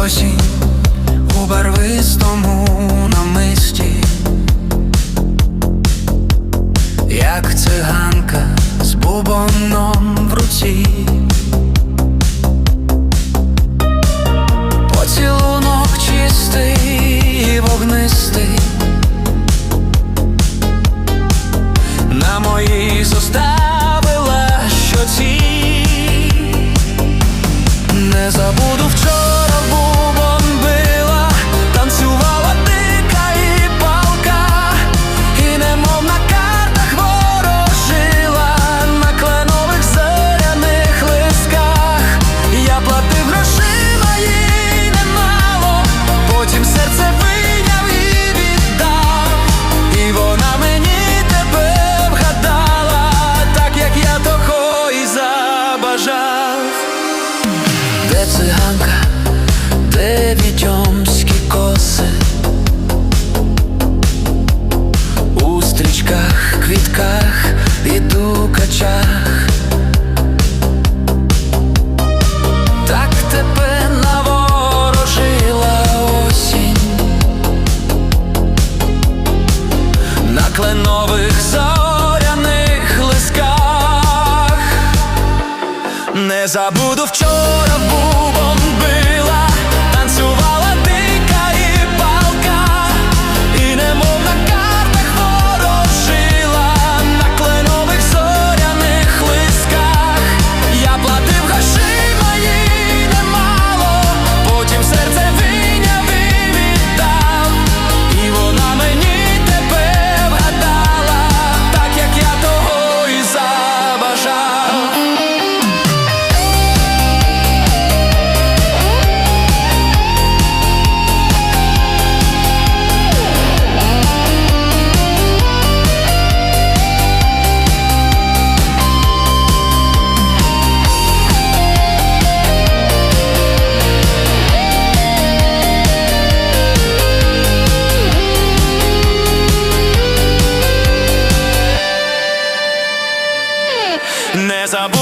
Осінь у барвистому. де циганка, де вітьомські коси, у стрічках, квітках і дукачах. Так тебе наворожила осінь на кленових. Забуду вчора бубом sabor.